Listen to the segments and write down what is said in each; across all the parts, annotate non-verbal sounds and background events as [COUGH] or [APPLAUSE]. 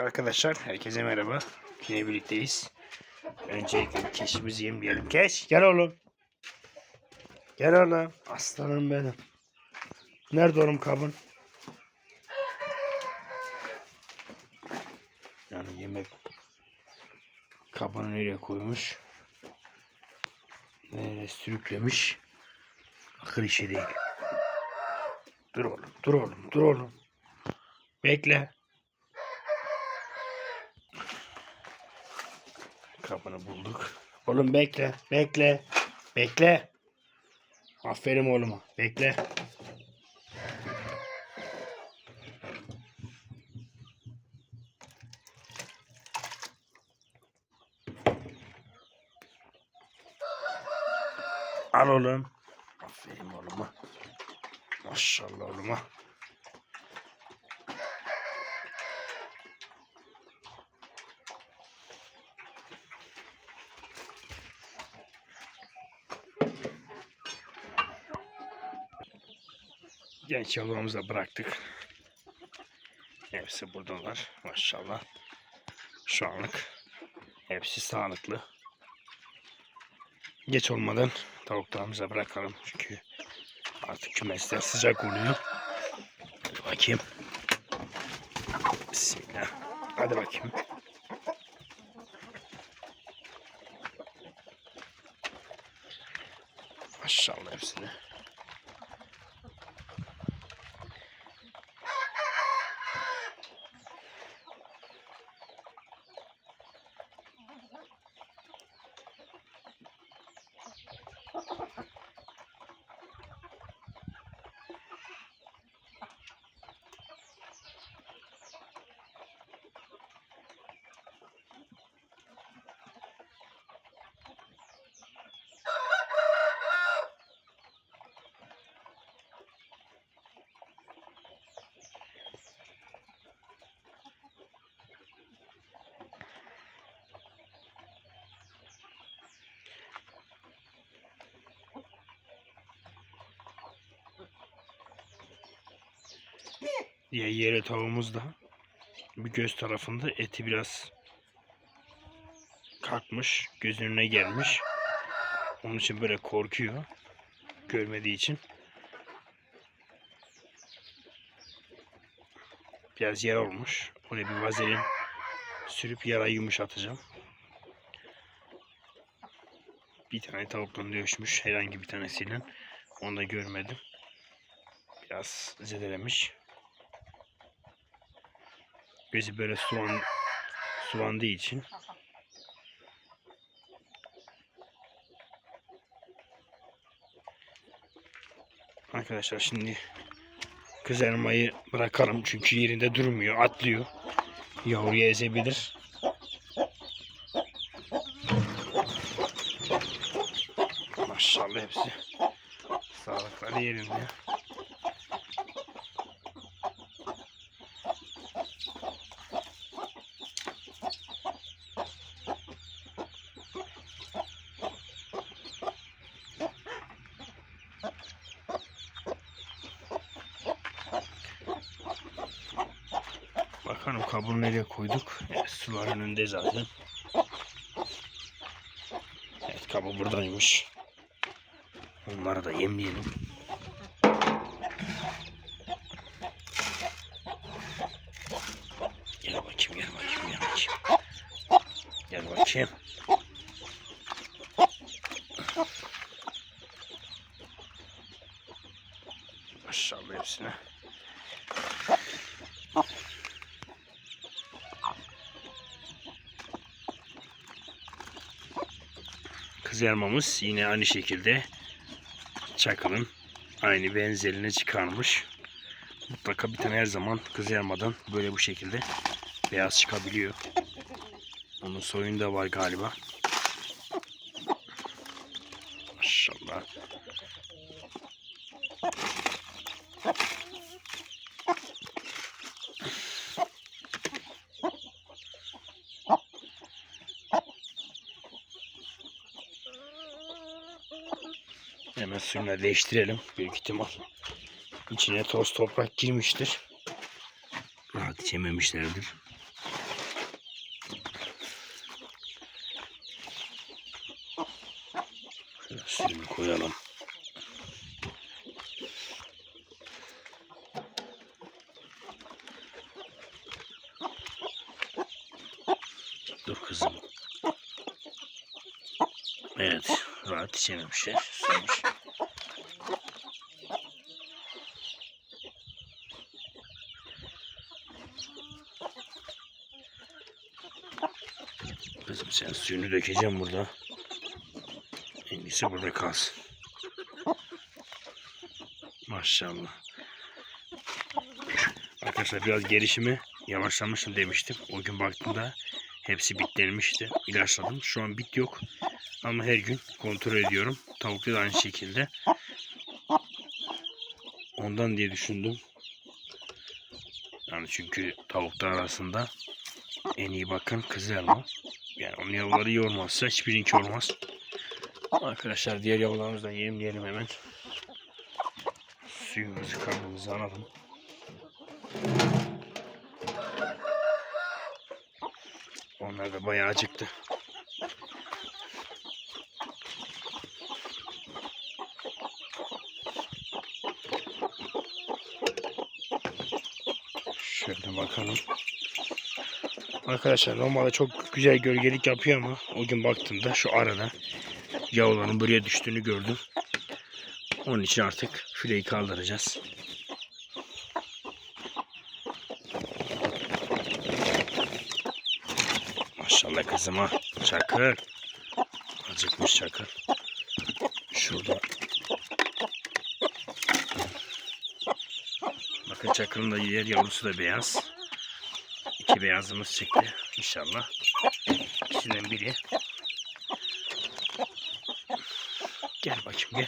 Arkadaşlar herkese merhaba. Yine birlikteyiz. Öncelikle keşimizi yemeyelim. Keş gel oğlum. Gel oğlum. Aslanım benim. Nerede oğlum kabın? Yani yemek kabını nereye koymuş? Nereye sürüklemiş? Akıl işi değil. Dur oğlum, dur oğlum, dur oğlum. Bekle. Kapını bulduk. Oğlum bekle, bekle, bekle. Aferin oğluma, bekle. Al oğlum. Aferin oğluma. Maşallah oğluma. Genç da bıraktık. Hepsi buradalar. Maşallah. Şu anlık hepsi sağlıklı. Geç olmadan tavuklarımıza bırakalım. Çünkü artık kümesler sıcak oluyor. Hadi bakayım. Bismillah. Hadi bakayım. Maşallah hepsine. Diye yere tavuğumuz da bir göz tarafında eti biraz kalkmış. Gözünün önüne gelmiş. Onun için böyle korkuyor. Görmediği için. Biraz yer olmuş. Oraya bir vazelin sürüp yarayı yumuşatacağım. Bir tane tavuktan dövüşmüş herhangi bir tanesiyle. Onu da görmedim. Biraz zedelemiş. Gözü böyle sulan, sulandığı için. Arkadaşlar şimdi kızarmayı bırakalım çünkü yerinde durmuyor, atlıyor. Yavruyu ezebilir. Maşallah hepsi sağlıkları yerinde. Bakalım kabuğunu nereye koyduk. Evet, suların önünde zaten. Evet kabuğu buradaymış. Onları da yemleyelim. Gel bakayım gel bakayım gel bakayım. Gel bakayım. Maşallah hepsine. Kızarmamız yine aynı şekilde çakılın aynı benzerini çıkarmış. Mutlaka bir tane her zaman kızarmadan böyle bu şekilde beyaz çıkabiliyor. Onun soyunda var galiba. Hemen suyunu değiştirelim. Büyük ihtimal. İçine toz toprak girmiştir. Rahat içememişlerdir. Şöyle suyunu koyalım. Dur kızım. Evet. Rahat içememişler. Susamış. Sen suyunu dökeceğim burada. En iyisi burada kalsın. Maşallah. Arkadaşlar biraz gelişimi yavaşlamışım demiştim. O gün baktığımda hepsi bitlenmişti. İlaçladım. Şu an bit yok. Ama her gün kontrol ediyorum. Tavukta da aynı şekilde. Ondan diye düşündüm. Yani çünkü tavuklar arasında en iyi bakın kızıl elma. Yani onun yavruları iyi olmazsa hiçbirinki olmaz. Arkadaşlar diğer yavrularımızı da yemleyelim hemen. Suyumuzu kabımızı alalım. Onlar da bayağı acıktı. Şöyle bakalım. Arkadaşlar normalde çok güzel gölgelik yapıyor ama o gün baktığımda şu arada yavruların buraya düştüğünü gördüm. Onun için artık fileyi kaldıracağız. Maşallah kızıma. Çakır. Acıkmış çakır. Şurada. Bakın çakırın da yer yavrusu da beyaz. İki beyazımız çıktı. İnşallah. İkisinden biri. Gel bakayım gel.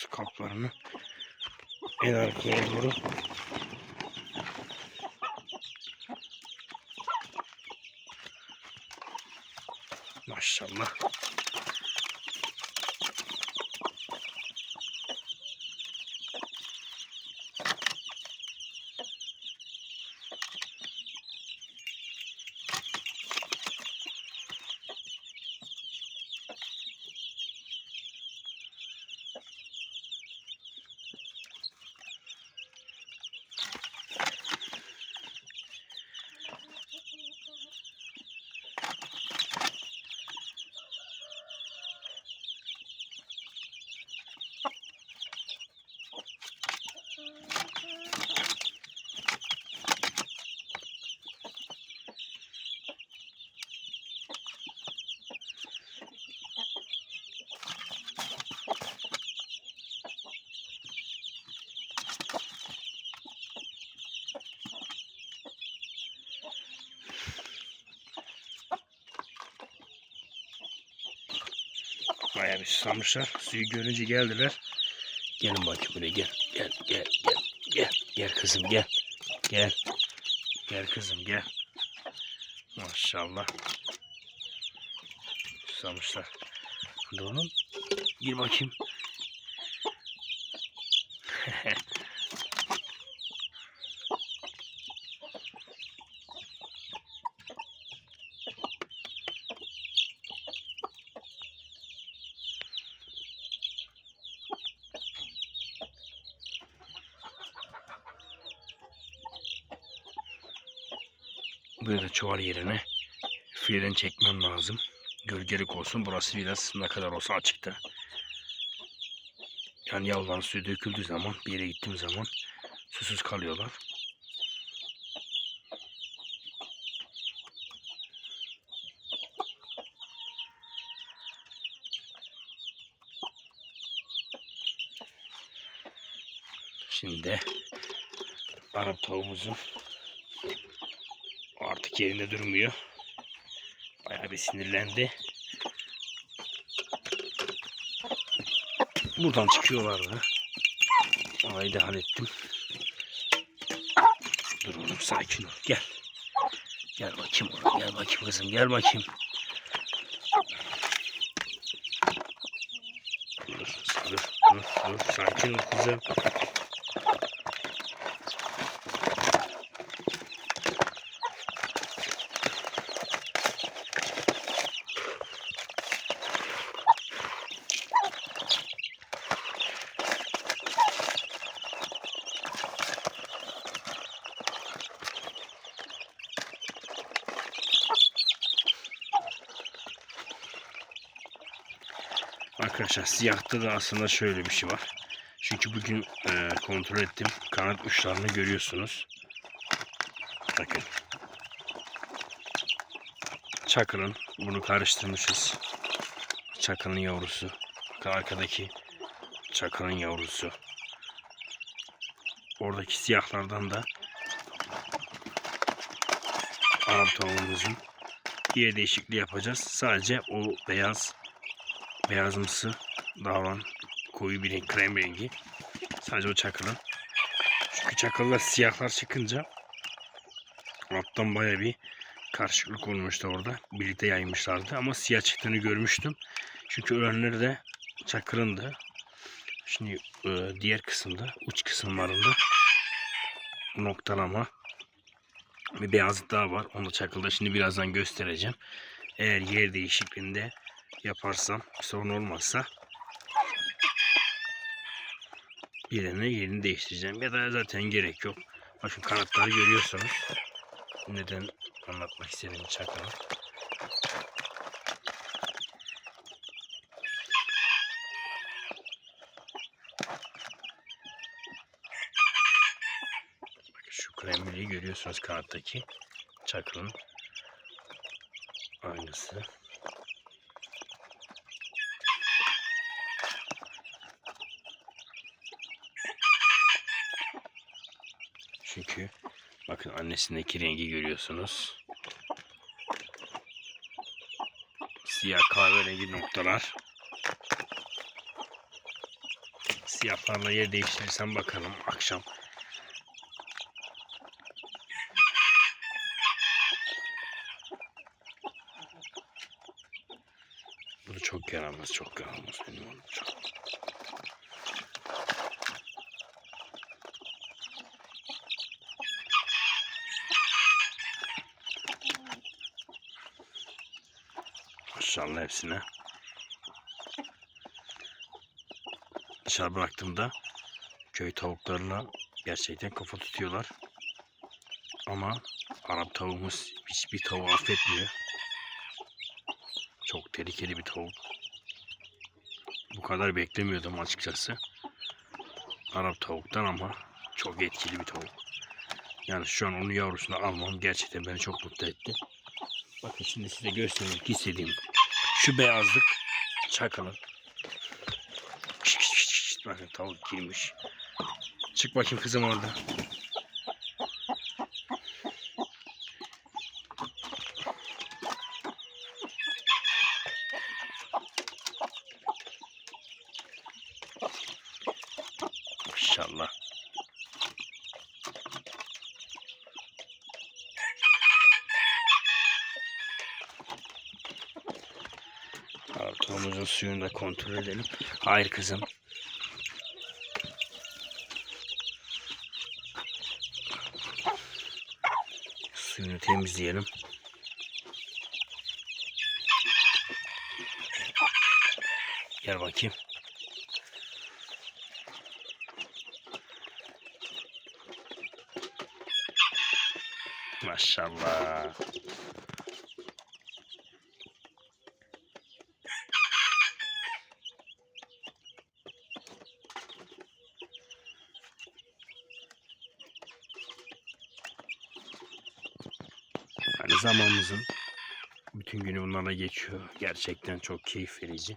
Su kaplarını en arkaya doğru Maşallah. Bayağı bir susamışlar. Suyu görünce geldiler. Gelin bakayım buraya gel. Gel gel gel. Gel gel kızım gel. Gel. Gel kızım gel. Maşallah. Susamışlar. Hadi oğlum. Gir bakayım. Böyle çuval yerine fileden çekmem lazım. Gölgelik olsun. Burası biraz ne kadar olsa açıkta. Yani yavruların suyu döküldüğü zaman bir yere gittiğim zaman susuz kalıyorlar. Şimdi Arap tavuğumuzun Baktık yerinde durmuyor. Bayağı bir sinirlendi. Buradan çıkıyorlardı. Olayı da hallettim. Dur oğlum sakin ol. Gel. Gel bakayım oğlum. Gel bakayım kızım. Gel bakayım. Dur, dur, dur, dur. Sakin ol kızım. Arkadaşlar siyahta da aslında şöyle bir şey var. Çünkü bugün e, kontrol ettim. Kanat uçlarını görüyorsunuz. Bakın. Çakır'ın bunu karıştırmışız. Çakır'ın yavrusu. Arkadaki Çakır'ın yavrusu. Oradaki siyahlardan da Arap tavuğumuzun diye değişikliği yapacağız. Sadece o beyaz beyazımsı davran koyu bir renk krem rengi. Sadece o çakılın. Çünkü çakıllar siyahlar çıkınca alttan baya bir karışıklık olmuştu orada. Birlikte yaymışlardı ama siyah çıktığını görmüştüm. Çünkü önleri de çakırındı. Şimdi e, diğer kısımda uç kısımlarında noktalama bir beyazlık daha var. Onu da çakılda şimdi birazdan göstereceğim. Eğer yer değişikliğinde yaparsam sorun olmazsa yerine yerini değiştireceğim. Ya da zaten gerek yok. Bakın kanatları görüyorsunuz. Neden anlatmak istediğimi çakalım. Bakın şu kremliği görüyorsunuz kanattaki. Çakılın aynısı. Çünkü bakın annesindeki rengi görüyorsunuz. Siyah kahverengi noktalar. Siyahlarla yer değiştirirsem bakalım akşam. Bu da çok yaramaz, çok yaramaz benim oğlum çok. Maşallah hepsine. Dışarı bıraktığımda köy tavuklarına gerçekten kafa tutuyorlar. Ama Arap tavuğumuz hiçbir tavuğu affetmiyor. Çok tehlikeli bir tavuk. Bu kadar beklemiyordum açıkçası. Arap tavuktan ama çok etkili bir tavuk. Yani şu an onun yavrusunu almam gerçekten beni çok mutlu etti. Bakın şimdi size göstermek istediğim şu beyazlık çakalın. Bakın tavuk girmiş. Çık bakayım kızım orada. Maşallah. Artomuzun suyunu da kontrol edelim. Hayır kızım. Suyunu temizleyelim. Gel bakayım. Maşallah. Zamanımızın bütün günü bunlarla geçiyor. Gerçekten çok keyif verici.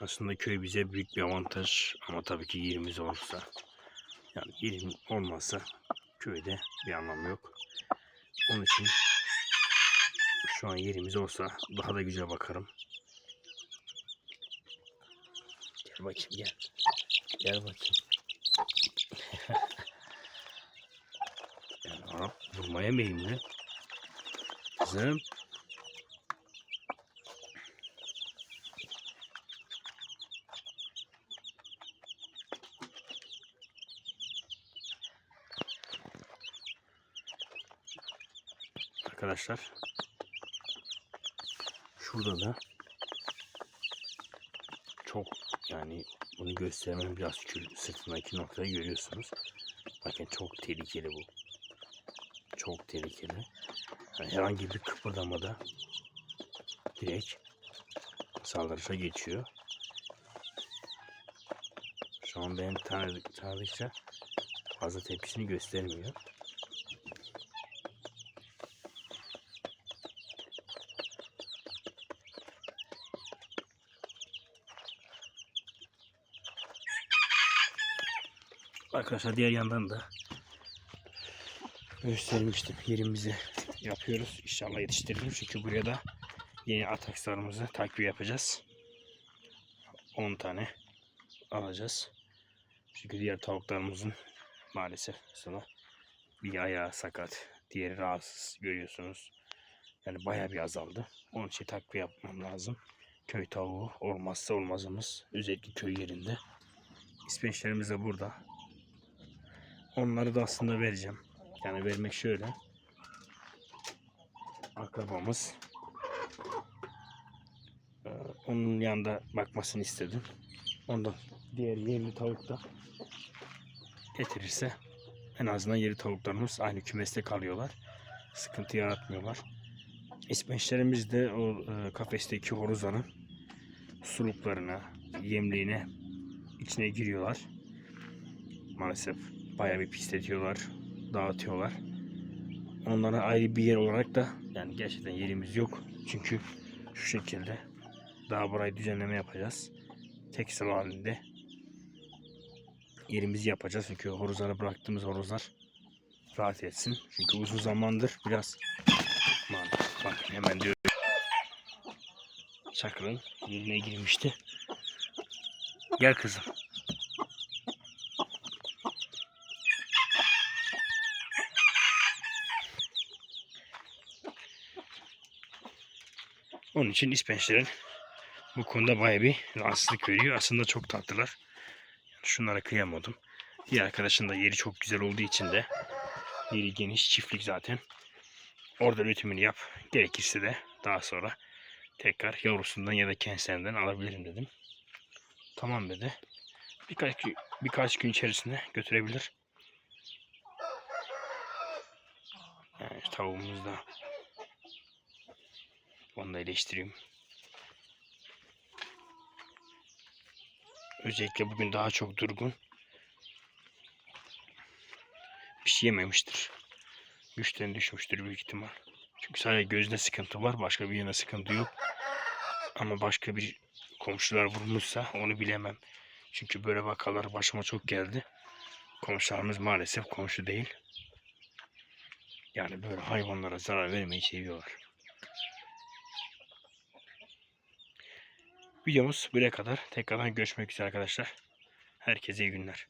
Aslında köy bize büyük bir avantaj ama tabii ki yerimiz olursa. Yani yerim olmazsa köyde bir anlamı yok. Onun için şu an yerimiz olsa daha da güzel bakarım. Gel bakayım gel. Gel bakayım. [LAUGHS] yani Arap vurmaya meyilli. Kızım. Arkadaşlar şurada da çok yani bunu göstermem biraz sırtındaki noktayı görüyorsunuz. Bakın çok tehlikeli bu. Çok tehlikeli. Herhangi bir kıpırdamada direkt saldırışa geçiyor. Şu an ben tanıdık, tanıdıkça fazla tepkisini göstermiyor. Arkadaşlar diğer yandan da göstermiştim. Yerimizi yapıyoruz. İnşallah yetiştiririm. Çünkü buraya da yeni atakslarımızı takviye yapacağız. 10 tane alacağız. Çünkü diğer tavuklarımızın maalesef mesela bir ayağı sakat, diğeri rahatsız görüyorsunuz. Yani bayağı bir azaldı. Onun için takviye yapmam lazım. Köy tavuğu olmazsa olmazımız. Özellikle köy yerinde. İspençlerimiz de burada. Onları da aslında vereceğim. Yani vermek şöyle. Akrabamız. Ee, onun yanında bakmasını istedim. Ondan diğer yerli tavuk da getirirse en azından yerli tavuklarımız aynı kümeste kalıyorlar. Sıkıntı yaratmıyorlar. İspençlerimiz de o e, kafesteki horozların suluklarına, yemliğine içine giriyorlar. Maalesef bayağı bir pisletiyorlar, dağıtıyorlar. Onlara ayrı bir yer olarak da yani gerçekten yerimiz yok. Çünkü şu şekilde daha burayı düzenleme yapacağız. Tek sıra halinde yerimizi yapacağız. Çünkü horozlara bıraktığımız horozlar rahat etsin. Çünkü uzun zamandır biraz bak hemen diyor Çakır'ın yerine girmişti. Gel kızım. Onun için ispençlerin bu konuda bayağı bir rahatsızlık veriyor. Aslında çok tatlılar. Şunlara kıyamadım. Diğer arkadaşın da yeri çok güzel olduğu için de yeri geniş çiftlik zaten. Orada üretimini yap. Gerekirse de daha sonra tekrar yavrusundan ya da kendinden alabilirim dedim. Tamam dedi. Birkaç, birkaç gün içerisinde götürebilir. Yani tavuğumuz da onu da eleştireyim. Özellikle bugün daha çok durgun. Bir şey yememiştir. Güçten düşmüştür büyük ihtimal. Çünkü sadece gözde sıkıntı var. Başka bir yerine sıkıntı yok. Ama başka bir komşular vurmuşsa onu bilemem. Çünkü böyle vakalar başıma çok geldi. Komşularımız maalesef komşu değil. Yani böyle hayvanlara zarar vermeyi seviyorlar. Videomuz buraya kadar. Tekrardan görüşmek üzere arkadaşlar. Herkese iyi günler.